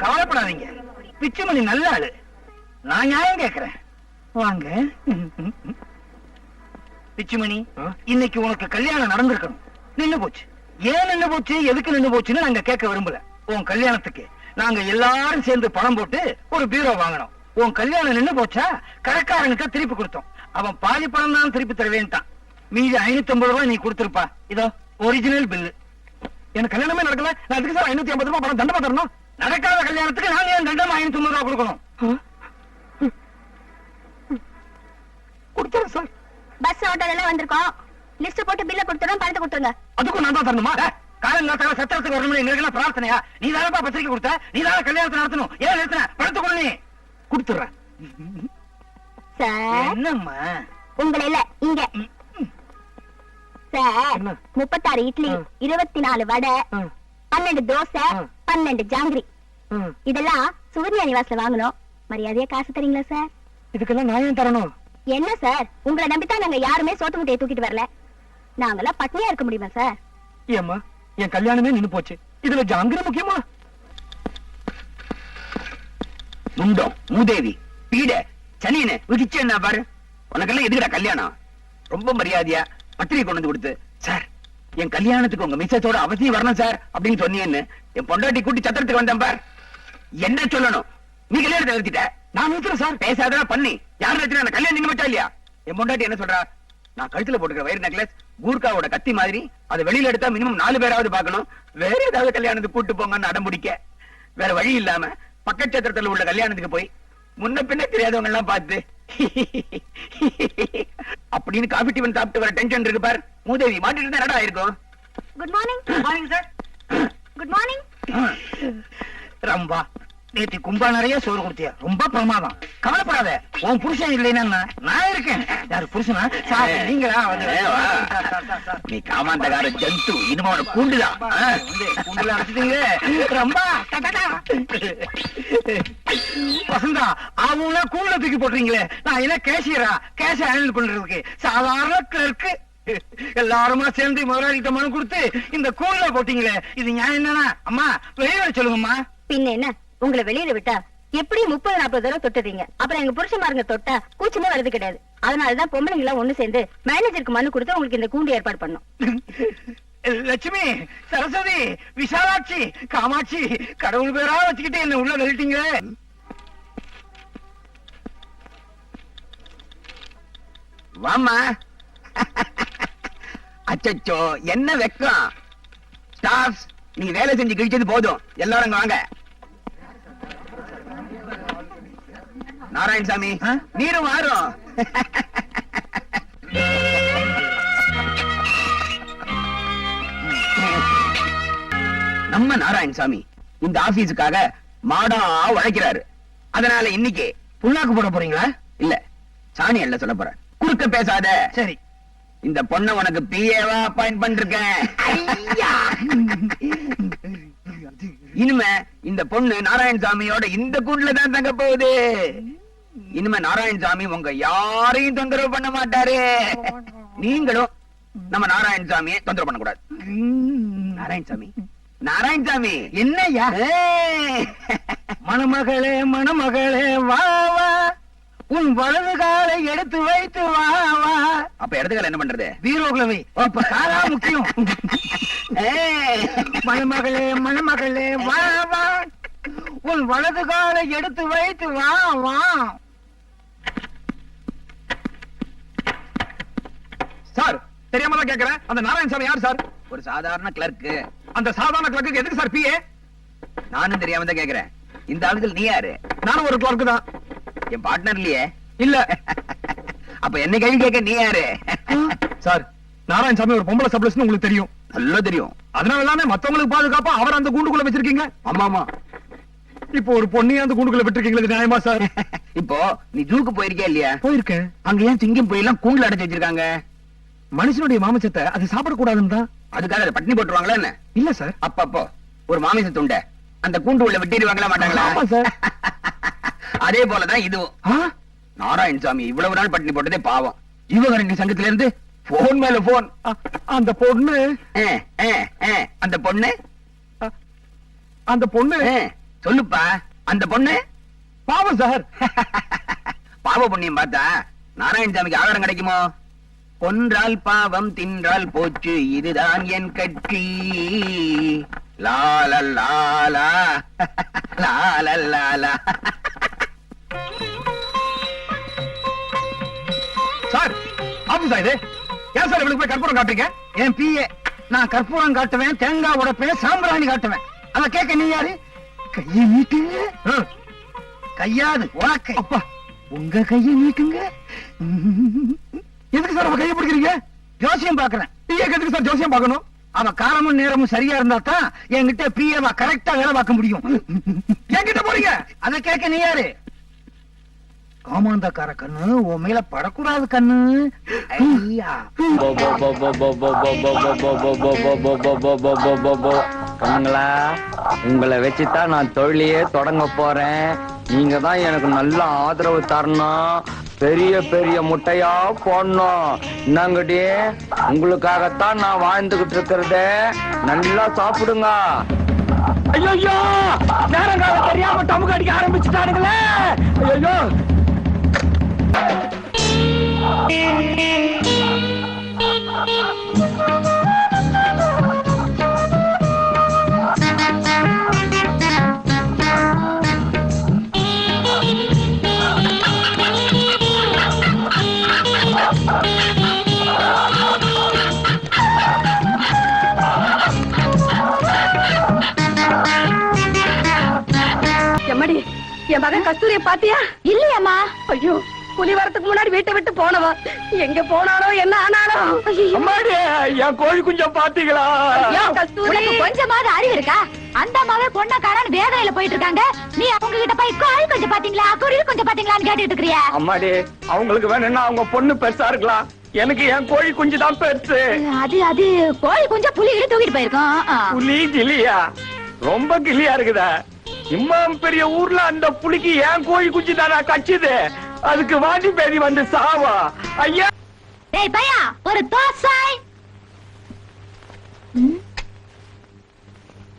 கவலைப்படாதீங்க. பிச்சுமணி நல்ல ஆளு. நான் நியாயம் கேக்குறேன் வாங்க. பிச்சுமணி? இன்னைக்கு உனக்கு கல்யாணம் நடந்திருக்கணும். நின்னு போச்சு. ஏன் நின்னு போச்சு? எதுக்கு நின்னு போச்சுன்னு நாங்க கேட்க விரும்பல. உன் கல்யாணத்துக்கு நாங்க எல்லாரும் சேர்ந்து பணம் போட்டு ஒரு பீரோ வாங்கினோம். உன் கல்யாணம் நின்னு போச்சா? கடைக்காரனுக்கு திருப்பி கொடுத்தோம். அவன் பாதி பணம் தான் திருப்பி தருவேன்ட்டான். மீதி ஐநூத்தி ஐம்பது ரூபாய் நீ கொடுத்திருப்பா. இதோ ஒரிஜினல் பில்லு எனக்கு கல்யாணமே நடக்கல. நான் அதுக்கு சார் ஐநூத்தி ஐம்பது ரூபாய் பணம் தண்டமா தரணும்? நடக்காத கல்யாணத்துக்கு நாங்க ஏன் தண்டம் ஐநூத்தி ஐம்பது ரூபாய் கொடுக்கணும்? கொடுத்துறேன் சார். பஸ் ஆட்டோல எல்லாம் வந்திருக்கோம். லிஸ்ட் போட்டு பில்ல கொடுத்துறோம் பணத்தை கொடுத்துருங்க. அதுக்கும் நான் தான் தரணுமா? சத்திரத்துக்கு வரணும் எங்களுக்கு பிரார்த்தனையா? நீ தானப்பா பத்திரிக்கை கொடுத்த? நீ தானே கல்யாணத்தை நடத்தணும். ஏன் நிறுத்தின? பணத்தை கொடு நீ. கொடுத்துறேன். சார் என்னம்மா? உங்களை இல்ல இங்க. சார்? முப்பத்தாறு இட்லி. இருபத்தி நாலு வடை பன்னெண்டு தோசை. பன்னெண்டு ஜாங்கிரி. இதெல்லாம் சுகன்யா நிவாஸ்ல வாங்கணும். மரியாதையா காசு தரீங்களா சார் இதுக்கெல்லாம் நான் ஏன் தரணும்? என்ன சார் உங்களை நம்பித்தான் நாங்க யாருமே சோத்து முட்டையை தூக்கிட்டு வரல. நாங்கெல்லாம் பட்னியா இருக்க முடியுமா சார் ஏம்மா என் கல்யாணமே நின்னு போச்சு. இதுல ஜாங்கிரி முக்கியமா? முண்டம் மூதேவி பீட சனியனு விதிச்சு என்ன பாரு. உனக்கெல்லாம் எதுக்குடா கல்யாணம்? ரொம்ப மரியாதையா பத்திரிகை கொண்டு வந்து கொடுத்து சார் என் கல்யாணத்துக்கு உங்க மிஸ்ஸஸோட அவசியம் வரணும் சார் அப்படின்னு சொன்னீங்கன்னு என் பொண்டாட்டி கூட்டி சத்திரத்துக்கு வந்தேன் பார். என்ன சொல்லணும்? நீ கல்யாணத்தை நிறுத்திட்ட. நான் நிறுத்துறேன் சார். பேசாதடா பண்ணி. யார் நிறுத்தினா அந்த கல்யாணம் மாட்டா இல்லையா? என் பொண்டாட்டி என்ன சொல்றா? நான் கழுத்துல போட்டுக்கிற வயிறு நெக்லஸ் கூர்காவோட கத்தி மாதிரி அதை வெளியில எடுத்தா மினிமம் நாலு பேராவது பார்க்கணும். வேற ஏதாவது கல்யாணத்துக்கு கூட்டு போங்கன்னு அடம் பிடிக்க வேற வழி இல்லாம பக்கச்சத்திரத்துல உள்ள கல்யாணத்துக்கு போய் முன்ன பின்ன தெரியாதவங்க எல்லாம் பார்த்து அப்படின்னு காபி டிஃபன் சாப்பிட்டு வர டென்ஷன் இருக்கு பார். மூதேவி மாட்டிட்டு என்னடா இருக்கும் good morning morning sir good morning Rambha. நேத்து கும்பா நிறைய சோறு கொடுத்தியா? ரொம்ப பிரமாதம். கவலைப்படாத. உன் புருஷன் இல்லைன்னா நான், நான் இருக்கேன். யாரு புருஷனா? சார் நீங்களா. நீ காமாந்தகார ஜந்து இனிமே உனக்கு கூண்டுதான் கூண்டுல. ரம்பா. டடடா. வசந்தா அவங்க கூண்டுல தூக்கி போட்டுறீங்களே. நான் என்ன கேஷியரா கேஷ் ஹேண்டில் பண்றதுக்கு சாதாரண கிளர்க்கு எல்லாருமா சேர்ந்து முதலாளிகிட்ட மனு கொடுத்து இந்த கூண்டுல போட்டீங்களே. இது நியாயம் தானே? அம்மா வெளியே வர சொல்லுங்கம்மா. பின்ன என்ன? உங்களை வெளியில விட்டா எப்படி முப்பது நாற்பது தடவை தொட்டுறீங்க. அப்புறம் எங்க புருஷமாருங்க தொட்டா கூச்சமே வர்றது கிடையாது. அதனாலதான் பொம்பளைங்க எல்லாம் ஒண்ணு சேர்ந்து மேனேஜருக்கு மனு கொடுத்து உங்களுக்கு இந்த கூண்டு ஏற்பாடு பண்ணும். லட்சுமி சரஸ்வதி விசாலாட்சி காமாட்சி கடவுள் பேரா வச்சுக்கிட்டு என்ன உள்ள தள்ளிட்டீங்களே வாமா அச்சச்சோ என்ன வெக்கம்? ஸ்டாஃப்ஸ் நீங்க வேலை செஞ்சு கிழிச்சது போதும். எல்லாரும் வாங்க. நாராயணசாமி ஆ? நீரும் வாரும். நம்ம நாராயணசாமி இந்த ஆபீஸுக்காக மாடா உழைக்கிறாரு. அதனால இன்னைக்கு புண்ணாக்கு போட போறீங்களா? இல்ல சாணி அல்ல சொல்ல போறேன். குறுக்க பேசாத. சரி. இந்த பொண்ண உனக்கு பிஏவா அப்பாயிண்ட் பண்ணிருக்கேன். இனிமே இந்த பொண்ணு நாராயணசாமியோட இந்த கூண்டுல தான் தங்க போகுது. இனிமே நாராயணசாமி உங்க யாரையும் தொந்தரவு பண்ண மாட்டாரு. நீங்களும் நம்ம நாராயணசாமியை தொந்தரவு பண்ணக்கூடாது. நாராயணசாமி. நாராயணசாமி. என்னய்யா? ஏய். மணமகளே மணமகளே வா வா. உன் வலது காலை எடுத்து வைத்து வா வா. அப்ப இடத்துக்கால என்ன பண்றது? பீரோக்குள்ள வை அப்ப காலா முக்கியம். மணமகளே மணமகளே வா வா. உன் வலது காலை எடுத்து வைத்து வா வா. சார் தெரியாம தான் கேக்குறேன். அந்த நாராயணசாமி யார் சார்? ஒரு சாதாரண கிளர்க்கு அந்த சாதாரண கிளர்க்கு எதுக்கு சார் பிஏ நானும் தெரியாம தான் கேக்குறேன். இந்த ஆளுகள் நீ யாரு? நானும் ஒரு கிளர்க்கு தான். என் பார்ட்னர் இல்லையே? இல்ல. அப்ப என்ன கேள்வி கேட்க நீ யாரு? சார் நாராயணசாமி ஒரு பொம்பளை சப்ளஸ்னு உங்களுக்கு தெரியும். நல்லா தெரியும். அதனால தானே மத்தவங்களுக்கு பாதுகாப்பா அவர் அந்த கூண்டுக்குள்ள வச்சிருக்கீங்க? ஆமா ஆமா. இப்போ ஒரு பொண்ணையும் அந்த கூண்டுக்குள்ள விட்டுருக்கீங்களா நியாயமா சார்? இப்போ நீ ஜூக்கு போயிருக்கியா இல்லையா? போயிருக்கேன். அங்க ஏன் சிங்கம் போய் எல்லாம் கூண்டுல அடைச்சு வச்சிருக்காங்க. மனுஷனுடைய மாமிசத்தை அது சாப்பிடக்கூடாதுன்னு தான் அதுக்காக அதை பட்டினி போட்டுருவாங்களா என்ன? இல்ல சார். அப்பப்போ ஒரு மாமிச துண்டை. அந்த கூண்டு உள்ள விட்டிருவாங்களா மாட்டாங்களா? சார். அதே போலதான் இதுவும். ஆ? நாராயணசாமி இவ்வளவு நாள் பட்டினி போட்டதே பாவம். யுவகரணி சங்கத்துல இருந்து போன் மேல போன் அந்த பொண்ணு? அந்த பொண்ணு? அந்த பொண்ணு? சொல்லுப்பா. அந்த பொண்ணு? பாவம் சார். பாவ புண்ணியம் பார்த்தா நாராயணசாமிக்கு ஆகாரம் கிடைக்குமோ? கொன்றால் பாவம் தின்றால் போச்சு இதுதான் என் கட்சி. லால லாலா லால லாலா சார் ஆபீஸா இது? ஏன் சார் இவளுக்கு போய் கற்பூரம் காட்டுறீங்க? என் பிஏ நான் கற்பூரம் காட்டுவேன் தேங்காய் உடைப்பேன் சாம்பிராணி காட்டுவேன். அத கேட்க நீ யாரு? கையை நீட்டுங்க. கையாது உனக்கு அப்பா. உங்க கையை நீட்டுங்க. எதுக்கு சார் கையை பிடிக்கிறீங்க? ஜோசியம் பாக்குறேன் நீங்க எதுக்கு சார் ஜோசியம் பார்க்கணும்? அவ காலமும் நேரமும் சரியா இருந்தா தான் என்கிட்ட பிஏவா கரெக்டா வேலை பார்க்க முடியும். என்கிட்ட போறீங்க? அத கேட்க நீ யாரு? காமாந்தக்கார கண்ணு உன் மேல படக்கூடாது கண்ணு. ஐயா. கண்ணுங்களா உங்களை வச்சுதான் நான் தொழிலையே தொடங்க போறேன். நீங்க தான் எனக்கு நல்ல ஆதரவு தரணும். பெரிய பெரிய முட்டையா போடணும். என்னங்கடி? உங்களுக்காகத்தான் நான் வாழ்ந்துகிட்டு இருக்கிறது. நல்லா சாப்பிடுங்க. ஐயோ நேரம் காலம் தெரியாம டமுக்கு அடிக்க ஆரம்பிச்சுட்டானுங்களே! ஐயோ எம்மடி என் மகன் கஸ்தூரிய பாத்தியா? இல்லையாம்மா. ஐயோ புலி வரதுக்கு முன்னாடி வீட்டை விட்டு போனவா. எங்க போனாலோ என்ன ஆனாலோ அம்மாடி என் கோழி குஞ்சம் பாத்தீங்களா? கொஞ்சமாவது அறிவு இருக்கா? அந்த அம்மாவே பொண்ண காரன் வேதனையில போயிட்டு இருக்காங்க. நீ அவங்க கிட்ட போய் கோழி கொஞ்சம் பாத்தீங்களா? குருவி கொஞ்சம் பாத்தீங்களான்னு கேட்டுட்டு இருக்கிறியா. அம்மாடி அவங்களுக்கு வேணும்னா அவங்க பொண்ணு பெருசா இருக்கலாம். எனக்கு என் கோழி குஞ்சு தான் பெருசு. அது அது கோழி கொஞ்சம் புலி இடி தூக்கிட்டு போயிருக்கோம். புலி கிளியா? ரொம்ப கிளியா இருக்குதா. இம்மாம் பெரிய ஊர்ல அந்த புலிக்கு ஏன் கோழி குஞ்சு தானா கச்சுது? அதுக்கு வாடி பேதி வந்து சாவா? ஐயா! டேய் பையா ஒரு தோசை ம்?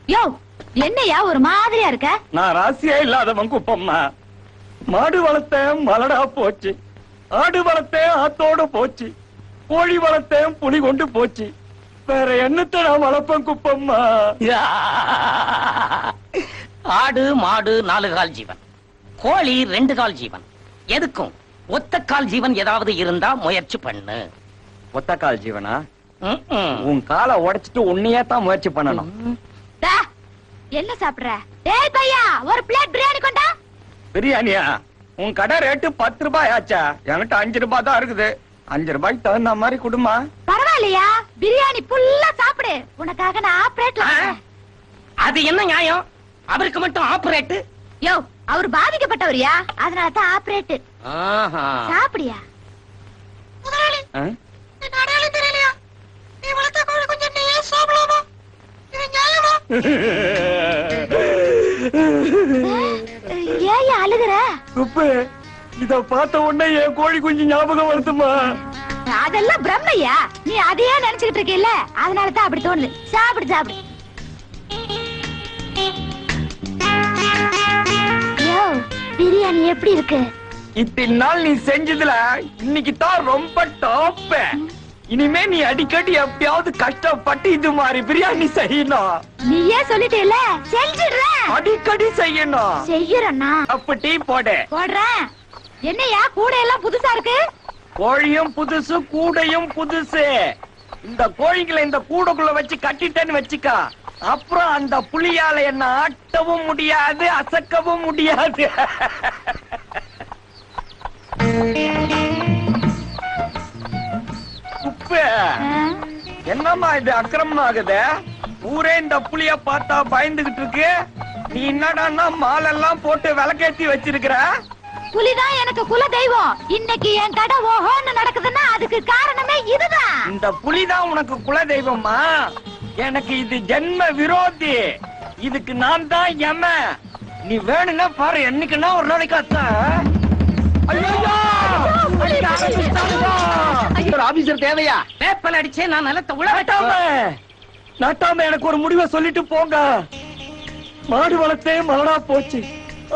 யோ என்னையா ஒரு மாதிரியா இருக்க? நான் ராசியே இல்லாதவன் குப்பம்மா. மாடு வளர்த்தேன் மலடா போச்சு. ஆடு வளர்த்தேன் ஆத்தோட போச்சு. கோழி வளர்த்தேன் புலி கொண்டு போச்சு. வேற என்னத்தை நான் வளர்ப்பேன் குப்பம்மா? ஆடு மாடு நாலு கால் ஜீவன். கோழி ரெண்டு கால் ஜீவன். எதுக்கும்? ஒத்த கால் ஜீவன் ஏதாவது இருந்தா முயற்சி பண்ணு. ஒத்த கால் ஜீவனா. உன் காலை உடைச்சிட்டு உன்னையே தான் முயற்சி பண்ணணும். டா, என்ன சாப்பிடுற? டேய் பையா ஒரு பிளேட் பிரியாணி கொண்டா? பிரியாணியா? உன் கடை ரேட்டு பத்து ரூபாய் ஆச்சா? என்கிட்ட அஞ்சு ரூபாய் தான் இருக்குது. அஞ்சு ரூபாய்க்கு தகுந்த மாதிரி குடுமா. பரவாயில்லையா? பிரியாணி ஃபுல்லா சாப்பிடு. உனக்காக நான் ஆப்ரேட்ல? அது என்ன நியாயம்? அவருக்கு மட்டும் ஆபரேட் யோ அவர் பாதிக்கப்பட்டவரியா? அதனால தான் ஆப்ரேட் சாப்பிடியா? ஆ? ஏன் அழுகுற? குப்பு இத பார்த்த உடனே என் கோழி குஞ்சு ஞாபகம் வருதுமா? அதெல்லாம் பிரம்மையா? நீ அதையே நினைச்சுக்கிட்டு இருக்கீல்ல? அதனால தான் அப்படி தோணுது. சாப்பிடு சாப்பிடு. பிரியாணி எப்படி இருக்கு? இத்தனை நாள் நீ செஞ்சதுல இன்னைக்கு தான் ரொம்ப டாப் இனிமே நீ அடிக்கடி எப்பயாவது கஷ்டப்பட்டு இது மாதிரி பிரியாணி செய்யணும். நீயே சொல்லிட்டேல செஞ்சிடுறேன் அடிக்கடி செய்யணும். செய்யறேன்னா? அப்ப டீ போடு. போடுறேன் என்னையா கூட எல்லாம் புதுசா இருக்கு? கோழியும் புதுசு கூடையும் புதுசு. இந்த கோழிங்களை இந்த கூடக்குள்ள வச்சு கட்டிட்டேன்னு வச்சுக்க. அப்புறம் அந்த புலியால என்ன ஆட்டவும் முடியாது அசக்கவும் முடியாது. குப்பு என்னம்மா இது அக்கிரமம் ஆகுது? ஊரே இந்த புலிய பார்த்தா பயந்துகிட்டு இருக்கு. நீ என்னடான்னா மாலெல்லாம் போட்டு விளக்கேத்தி வச்சிருக்கிற? புலிதான் எனக்கு குல தெய்வம். இன்னைக்கு என் கடை ஓஹோன்னு நடக்குதுன்னா அதுக்கு காரணமே இதுதான். இந்த புலிதான் உனக்கு குல தெய்வமா எனக்கு இது ஜென்ம விரோதி. இதுக்கு நான் தான் எம. நீ வேணும்னா பாரு என்னைக்குன்னா ஒரு நாளைக்கு அத்தா. ஆபீசர் தேவையா? பேப்பல் அடிச்சே நான் நிலத்தை உழ நாட்டாம. எனக்கு ஒரு முடிவை சொல்லிட்டு போங்க. மாடு வளர்த்தேன் மலடா போச்சு.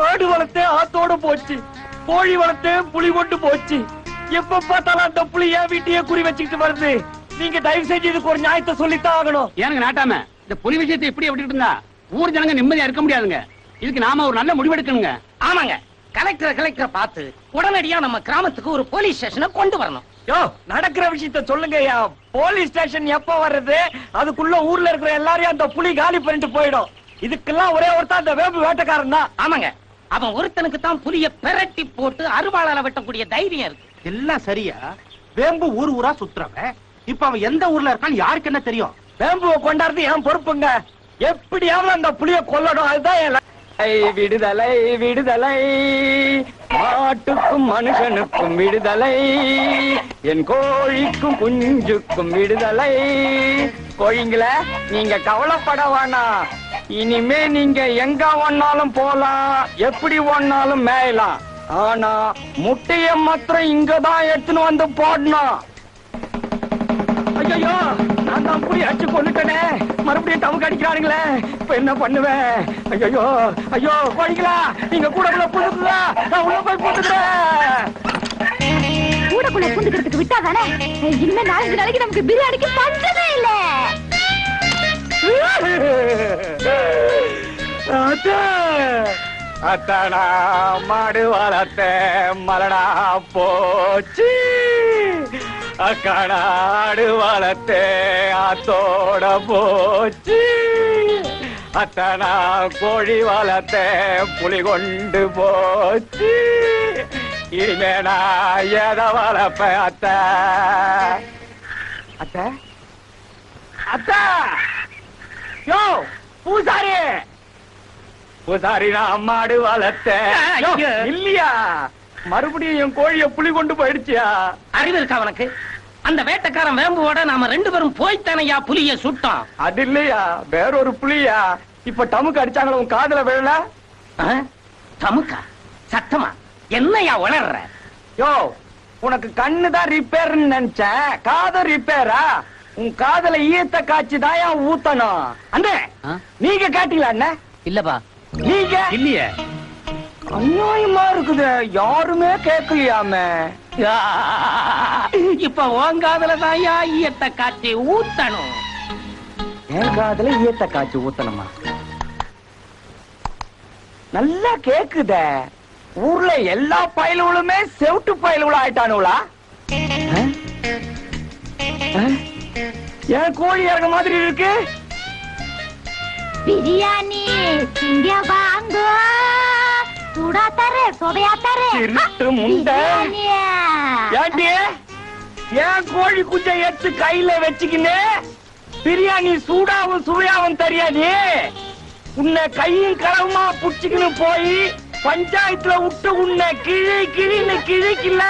ஆடு வளர்த்தேன் ஆத்தோட போச்சு. கோழி வளர்த்தேன் புலி கொண்டு போச்சு. எப்ப பார்த்தாலும் அந்த புலி என் வீட்டையே குறி வச்சுக்கிட்டு வருது. நீங்க தயவு செஞ்சு இதுக்கு ஒரு நியாயத்தை சொல்லித்தான் ஆகணும். ஏனுங்க நாட்டாம? இந்த புலி விஷயத்தை இப்படி விட்டுட்டு இருந்தா? ஊர் ஜனங்க நிம்மதியா இருக்க முடியாதுங்க. இதுக்கு நாம ஒரு நல்ல முடிவு எடுக்கணுங்க. ஆமாங்க. கலெக்டர் கலெக்டரை பார்த்து உடனடியா நம்ம கிராமத்துக்கு ஒரு போலீஸ் ஸ்டேஷனை கொண்டு வரணும். யோ நடக்கிற விஷயத்த சொல்லுங்கய்யா போலீஸ் ஸ்டேஷன் எப்ப வர்றது அதுக்குள்ள ஊர்ல இருக்கிற எல்லாரையும் அந்த புலி காலி பண்ணிட்டு போயிடும். இதுக்கெல்லாம் ஒரே ஒருத்தன் அந்த வேம்பு வேட்டைக்காரன் தான். ஆமாங்க. அவன் ஒருத்தனுக்கு தான் புலிய பெரட்டி போட்டு அருவாளால வெட்டக்கூடிய தைரியம் இருக்கு. எல்லாம் சரியா? வேம்பு ஊர் ஊரா சுத்துறவன். இப்ப அவன் எந்த ஊர்ல இருக்கான்னு யாருக்கு என்ன தெரியும்? வேம்புவை கொண்டாடுறது என் பொறுப்புங்க. எப்படியாவது அந்த புளிய கொல்லணும் அதுதான் என் விடுதலை விடுதலை. மாட்டுக்கும் மனுஷனுக்கும் விடுதலை. என் கோழிக்கும் குஞ்சுக்கும் விடுதலை. கோழிங்கள நீங்க கவலைப்பட வேணாம். இனிமே நீங்க எங்க ஒன்னாலும் போலாம். எப்படி ஒன்னாலும் மேயலாம். ஆனா முட்டைய மாத்திரம் இங்கதான் எடுத்துன்னு வந்து போடணும். ஐயோ நான் தான் புரிய அடிச்சு கொண்டுட்டனே மறுபடியும் தமக்கு அடிக்கிறானுங்களே இப்ப என்ன பண்ணுவேன்? ஐயோ ஐயோ கோழிங்களா நீங்க கூட உள்ள புதுக்குதா நான் உள்ள போய் போட்டுக்கிறேன். கூடக்குள்ள பூந்துக்கிறதுக்கு விட்டா தானே இனிமே நாலஞ்சு நாளைக்கு நமக்கு பிரியாணிக்கு பஞ்சமே இல்ல. அத்தா அத்தாடா மாடு வளர்த்த மலடா போச்சு. அக்காடாடு வளர்த்த ஆத்தோட போச்சு. அத்தனா கோழி வளர்த்த புலி கொண்டு போச்சு. இனிமே நான் எதை வளர்ப்பேன் அத்த? அத்த? அத்த! யோ பூசாரி! பூசாரி நான் மாடு வளர்த்தேன். இல்லையா? மறுபடியும் என் கோழிய புலி கொண்டு போயிடுச்சியா? அறிவு இருக்கா அவனுக்கு அந்த வேட்டைக்காரன் வேம்புவோட நாம ரெண்டு பேரும் போய்த்தானையா புலிய சுட்டோம். அது இல்லையா? வேற ஒரு புலியா? இப்ப டமுக்கு அடிச்சாங்களா? உன் காதுல விழல? ஆ? தமுக்கா? சத்தமா? என்னையா உளர்ற யோ உனக்கு கண்ணு தான் ரிப்பேர்னு நினைச்சேன் காது ரிப்பேரா உன் காதுல ஈயத்த காய்ச்சி தான் ஊத்தணும்? அந்த நீங்க கேட்டீங்களா அண்ணே? இல்லப்பா. நீங்க? இல்லையே. அநியாயமா இருக்குது. யாருமே கேட்கலையாமே. இப்ப உன் காதுல தான்யா ஈயத்தை காய்ச்சி ஊத்தணும். என் காதுல ஈயத்த காய்ச்சி ஊத்தணுமா? நல்லா கேக்குதே. ஊர்ல எல்லா பயலுகளுமே செவுட்டு பயலுகளா ஆயிட்டானுங்களா? ஏன் கோழி இறங்க மாதிரி இருக்கு? பிரியாணி இங்க வாங்க சூடா தர சொடையா தர திருட்டு முண்டை. ஏண்டி ஏன் கோழி குஞ்சை எடுத்து கையில வச்சுக்கின்னு பிரியாணி சூடாவும் சுவையாவும் தெரியாது உன்னை கையும் களவுமா புடிச்சுக்கின்னு போய் பஞ்சாயத்துல விட்டு உன்னை கிழி கிழின்னு கிழிக்கல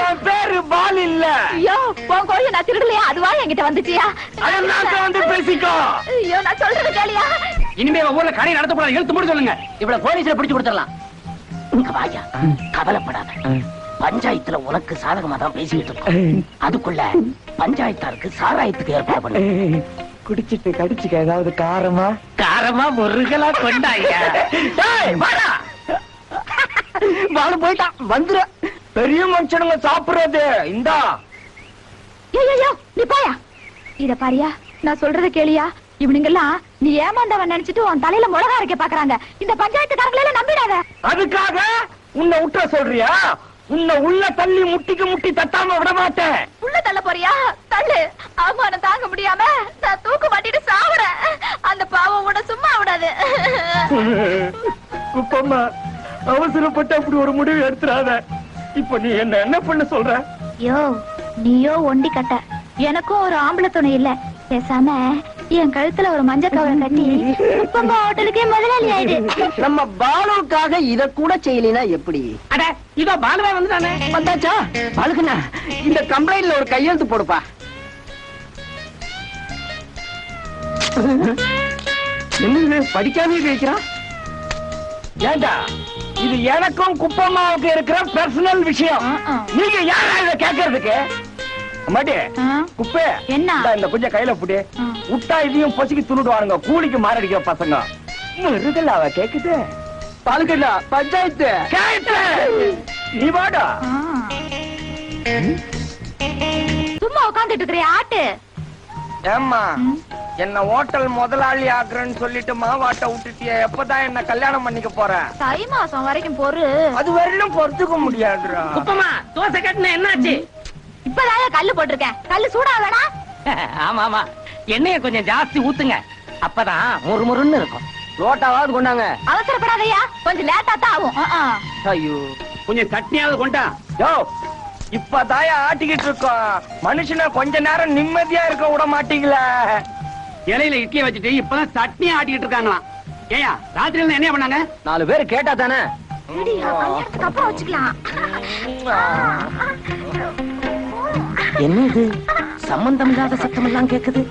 என் பேரு பால் இல்ல ஐயோ உன் கோழி நான் திருடலையா அதுவா என்கிட்ட வந்துச்சியா அதெல்லாம் வந்து பேசிக்கோ ஐயோ நான் சொல்றது கேளியா இனிமே ஊர்ல கடை நடத்தக்கூடாது. எழுத்து மூடி சொல்லுங்க. இவ்வளவு போலீஸ்ல பிடிச்சு கொடுத்துடலாம். இங்க வாயா கவலைப்படாத. பஞ்சாயத்துல உனக்கு சாதகமா தான் பேசிட்டு இருக்கோம். அதுக்குள்ள பஞ்சாயத்தாருக்கு சாராயத்துக்கு ஏற்பாடு பண்ணு. குடிச்சிட்டு கடிச்சுக்க ஏதாவது காரமா? காரமா முருகலா கொண்டாயா? ஏய், வாடா. வாடு போயிட்டான் வந்துரு. பெரிய மனுஷனுங்க சாப்பிடுறது. இந்தா. நீ போயா? இத பாரியா நான் சொல்றத கேளியா? இவனுங்க எல்லாம் நீ ஏமாந்தவன் நினைச்சிட்டு உன் தலையில மிளகா அரைக்க பாக்குறாங்க. இந்த பஞ்சாயத்துக்காரங்களை நம்பிடாத. அதுக்காக உன்னை விட்டுற சொல்றியா? உன்னை உள்ள தள்ளி முட்டிக்கு முட்டி தட்டாம விட மாட்டேன். உள்ள தள்ள போறியா? தள்ளு. அவமானம் தாங்க முடியாம நான் தூக்கு மாட்டிட்டு சாவுறேன். அந்த பாவம் உட சும்மா விடாது. குப்பம்மா அவசரப்பட்டு அப்படி ஒரு முடிவு எடுத்துறாத இப்ப நீ என்ன என்ன பண்ண சொல்ற? யோ நீயோ ஒண்டி கட்ட. எனக்கும் ஒரு ஆம்பளை துணை இல்ல. பேசாம என் கழுத்துல ஒரு மஞ்சள் கவரை கட்டி உப்பம்மா ஹோட்டலுக்கே முதலாளி ஆயிடு. நம்ம பாலுக்காக இத கூட செய்யலைனா எப்படி? அட இதோ பாலுவே வந்துட்டானே. வந்தாச்சா? பாலுக்குண்ணா இந்த கம்ப்ளைண்ட்ல ஒரு கையெழுத்து போடுப்பா. என்ன படிக்காமே கேட்கிறான் ஏண்டா இது எனக்கும் குப்பம்மாவுக்கு இருக்கிற பர்சனல் விஷயம். நீங்க யாரா இத கேட்கறதுக்கு? மாட்டி குப்பே. என்ன? இந்தா கொஞ்சம் கையில புடி. விட்டா இதையும் பசிக்கு துணுடுவானுங்க கூலிக்கு மாரடிக்கிற பசங்க. முருகலாவ கேக்குது. பாலுக்கண்ணா பஞ்சாயத்து. நீ வாடா. சும்மா உட்காந்துட்டு இருக்கிற ஆட்டு. ஏம்மா என்ன ஹோட்டல் முதலாளி ஆக்குறேன்னு சொல்லிட்டு மாவாட்ட விட்டுட்டிய. எப்பதான் என்ன கல்யாணம் பண்ணிக்க போற? தை மாசம் வரைக்கும் பொறு. அது வரையிலும் பொறுத்துக்க முடியாதுடா. குப்பமா தோசை கட்டின என்னாச்சு? இப்பதான் கல்லு போட்டிருக்கேன். கல்லு சூடா வேணா ஆமா ஆமா. எண்ணெய கொஞ்சம் ஜாஸ்தி ஊத்துங்க. அப்பதான் முறுமுறுன்னு இருக்கும். ரோட்டாவாவது கொண்டாங்க. அவசரப்படாதயா கொஞ்சம் லேட்டா தான் ஆகும். ஐயோ. கொஞ்சம் சட்னியாவது கொண்டா. யோ இப்பதாயா ஆட்டிக்கிட்டு இருக்கோம். மனுஷனை கொஞ்ச நேரம் நிம்மதியா இருக்க விட மாட்டீங்களா. இலையில இட்லியை வச்சுட்டு இப்பதான் சட்னி ஆட்டிக்கிட்டு இருக்காங்களாம். ஏயா ராத்திரியில என்ன பண்ணாங்க? நாலு பேர் கேட்டா தானே? அப்புறம் வச்சுக்கலாம். என்ன இது சம்பந்தம் இல்லாத சத்தம் எல்லாம் கேக்குது.